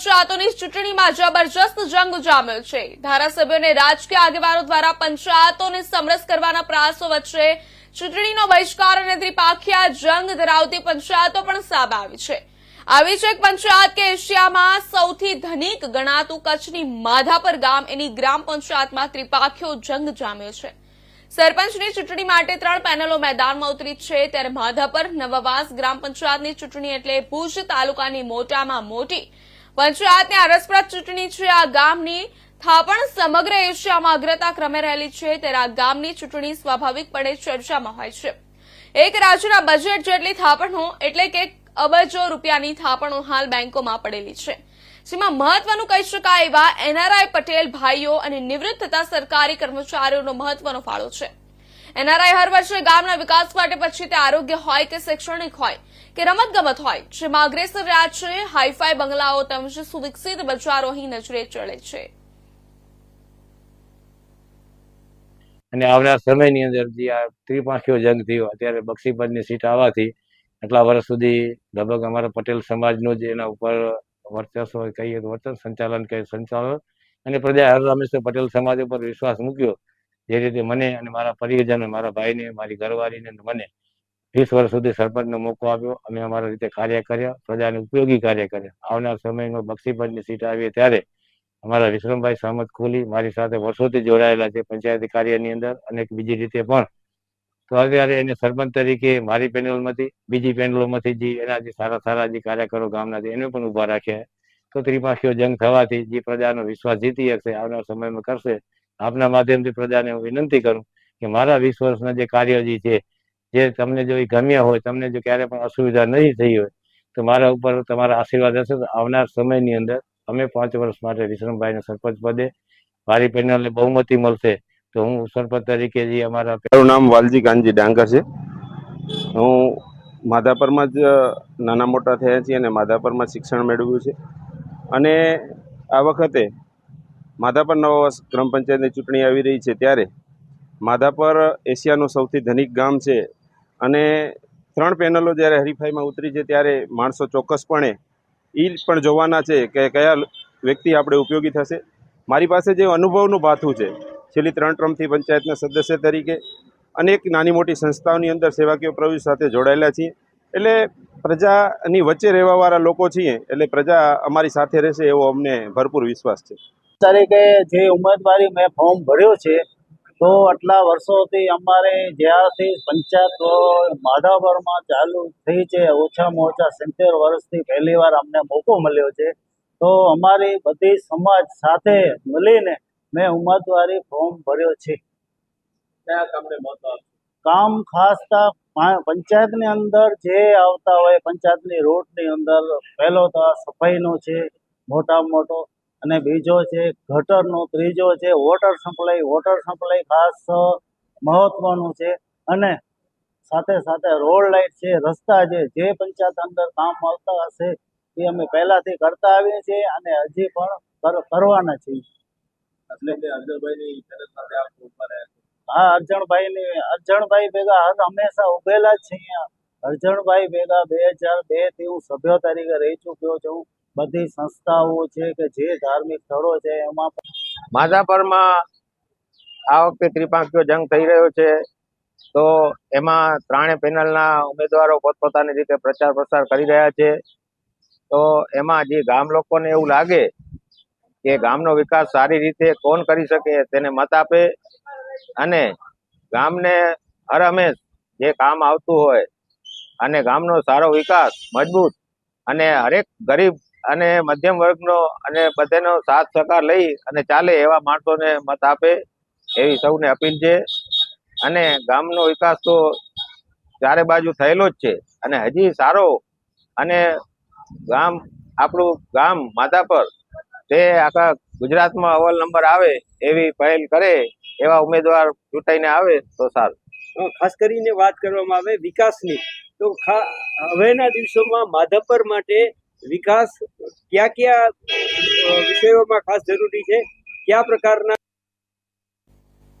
પંચાયતોની ચૂંટણીમાં જબરજસ્ત જંગ જામ્યો છે. ધારાસભ્યોને રાજકીય આગેવાનો દ્વારા પંચાયતોને સમરસ કરવાના પ્રયાસો વચ્ચે ચૂંટણીનો બહિષ્કાર અને ત્રિપાખીયા જંગ ધરાવતી પંચાયતો પણ સામે આવી છે. આવી જ એક પંચાયત કે એશિયામાં સૌથી ધનિક ગણાતું કચ્છની માધાપર ગામ એની ગ્રામ પંચાયતમાં ત્રિપાખીયો જંગ જામ્યો છે. સરપંચની ચૂંટણી માટે ત્રણ પેનલો મેદાનમાં ઉતરી છે. ત્યારે માધાપર નવાવાસ ગ્રામ પંચાયતની ચૂંટણી એટલે ભુજ તાલુકાની મોટામાં મોટી પંચાયતની આ રસપ્રદ ચૂંટણી છે. આ ગામની થાપણ સમગ્ર એશિયામાં અગ્રતા ક્રમે રહેલી છે. ત્યારે આ ગામની ચૂંટણી સ્વાભાવિકપણે ચર્ચામાં હોય છે. એક રાજ્યના બજેટ જેટલી થાપણો એટલે કે અબજો રૂપિયાની થાપણો હાલ બેંકોમાં પડેલી છે. જેમાં મહત્વનું કહી શકાય એવા એનઆરઆઈ પટેલ, ભાઈઓ અને નિવૃત્ત થતા સરકારી કર્મચારીઓનો મહત્વનો ફાળો છે. એનઆરઆઈ હર વર્ષે ગામના વિકાસ માટે પછી તે આરોગ્ય હોય કે શૈક્ષણિક હોય, કે રમતગમત હોય, જેમાં અગ્રેસર રહ્યા છે, હાઈફાઈ બંગલાઓ તેમજ સુવિકસિત બજારો અહીં નજરે ચડે છે. અને આવનાર સમયની અંદર જે આ ત્રિપાંખીઓ જંગ થયો, અત્યારે બક્ષીપદની સીટ આવવાથી આટલા વર્ષ સુધી લગભગ અમારા પટેલ સમાજનો જે એના ઉપર વર્ચસ્વ કહીએ તો વર્તન સંચાલન કે સંચાલન. અને પ્રજા હર રમેશ પટેલ સમાજ ઉપર વિશ્વાસ મૂક્યો. જે રીતે મને અને મારા પરિજનો મારા ભાઈને, મારી ઘરવાળીને મને વીસ વર્ષ સુધી સરપંચનો મોકો આપ્યો. અમે અમારા રીતે કાર્ય કર્યા, પ્રજાને ઉપયોગી કાર્ય કર્યા. આવનાર સમયમાં બક્ષીપંચની સીટ આવી ત્યારે અમારા વિશ્રમભાઈ સહમત ખોલી મારી સાથે વર્ષોથી જોડાયેલા છે પંચાયતી કાર્યની અંદર. અને બીજી રીતે પણ તો અત્યારે એને સરપંચ તરીકે મારી પેનલમાંથી, બીજી પેનલોમાંથી જે એના જે સારા સારા જે કાર્યકરો ગામના છે એને પણ ઊભા રાખ્યા. તો ત્રિપાખીયો જંગ થવાથી જે પ્રજાનો વિશ્વાસ જીતી શકશે, આવનાર સમયમાં કરશે આપના માધ્યમથી પ્રજાને હું વિનંતી કરું કે મારા વીસ વર્ષના જે કાર્ય જે છે, જે તમને જો એ ગમ્યા હોય, તમને જો ક્યારે પણ અસુવિધા નહીં થઈ હોય, તો મારા ઉપર તમારા આશીર્વાદ હશે. તો આવનાર સમયની અંદર અમે પાંચ વર્ષ માટે વિશ્રમભાઈને સરપંચ પદે મારી પેનલને બહુમતી મળશે. તો હું સરપંચ તરીકે જે અમારા મારું નામ વાલજી કાનજી ડાંગર છે. હું માધાપરમાં જ નાના મોટા થયા છીએ અને માધાપરમાં શિક્ષણ મેળવ્યું છે. અને આ વખતે માધાપર નવા ગ્રામ પંચાયતની ચૂંટણી આવી રહી છે ત્યારે માધાપર એશિયાનું સૌથી ધનિક ગામ છે અને ત્રણ પેનલો જ્યારે હરીફાઈમાં ઉતરી છે ત્યારે માણસો ચોક્કસપણે એ પણ જોવાના છે કે કયા વ્યક્તિ આપણે ઉપયોગી થશે. મારી પાસે જે અનુભવનું ભાથું છે, છેલ્લી ત્રણ ટર્મથી પંચાયતના સદસ્ય તરીકે અનેક નાની મોટી સંસ્થાઓની અંદર સેવાકીય પ્રવૃત્તિ સાથે જોડાયેલા છીએ. એટલે પ્રજાની વચ્ચે રહેવાવાળા લોકો છીએ, એટલે પ્રજા અમારી સાથે રહેશે એવો અમને ભરપૂર વિશ્વાસ છે. તરીકે જે ઉમેદવારી મેં ફોર્મ ભર્યો છે તો આટલા વર્ષોથી અમારે જ્યારથી પંચાયત માધાપરમાં ચાલુ થઈ છે ઓછામાં ઓછા સિત્તેર વર્ષથી પહેલી વાર અમને મોકો મળ્યો છે. તો અમારી બધી સમાજ સાથે મળીને મેં ઉમેદવારી ફોર્મ ભર્યો છે. કામ ખાસ પંચાયતની અંદર જે આવતા હોય પંચાયતની રોડની અંદર પહેલો તો આ સફાઈનો છે મોટામાં મોટો. અને બીજો છે ગટરનો ત્રીજો છે વોટર સપ્લાય વોટર સપ્લાય ખાસ મહત્વનું છે. અને સાથે સાથે રોડ લાઇટ છે રસ્તા છે જે પંચાયત અંદર કામ આવતા હશે એ અમે પહેલાથી કરતા આવીએ છીએ અને હજી પણ કરવાના છીએ. હા અર્જણભાઈની અર્જણભાઈ ભેગા હંમેશા ઉભેલા જ છીએ અરજણભાઈ ભેગા બે હજાર બેથી હું સભ્ય તરીકે રહી ચૂક્યો છું. બધી સંસ્થાઓ છે કે જે ધાર્મિક સ્થળો છે, એમાં માધાપરમાં આ વખતે ત્રિપાંખીયો જંગ થઈ રહ્યો છે. તો એમાં ત્રણે પેનલના ઉમેદવારો પોતપોતાની રીતે પ્રચાર પ્રસાર કરી રહ્યા છે. તો એમાં જે ગામ લોકોને એવું લાગે કે ગામનો વિકાસ સારી રીતે કોણ કરી શકે તેને મત આપે અને ગામને હર હંમેશ જે કામ આવતું હોય અને ગામનો સારો વિકાસ મજબૂત અને હરેક ગરીબ અને મધ્યમ વર્ગનો અને બધાનો સાથ સહકાર લઈ અને ચાલે એવા માણસોને મત આપે એવી સૌને અપીલ છે. અને ગામનો વિકાસ તો ચારે બાજુ થયેલો જ છે. અને હજી સારો અને ગામ, આપણું ગામ માધાપર તે આખા ગુજરાતમાં અવ્વલ નંબર આવે એવી પહેલ કરે એવા ઉમેદવાર ચૂંટાઈને આવે તો સારું. ખાસ કરીને વાત કરવામાં આવે વિકાસની. તો હવેના દિવસોમાં માધાપર માટે વિકાસ કયા કયા વિષયોમાં ખાસ જરૂરી છે કયા પ્રકારના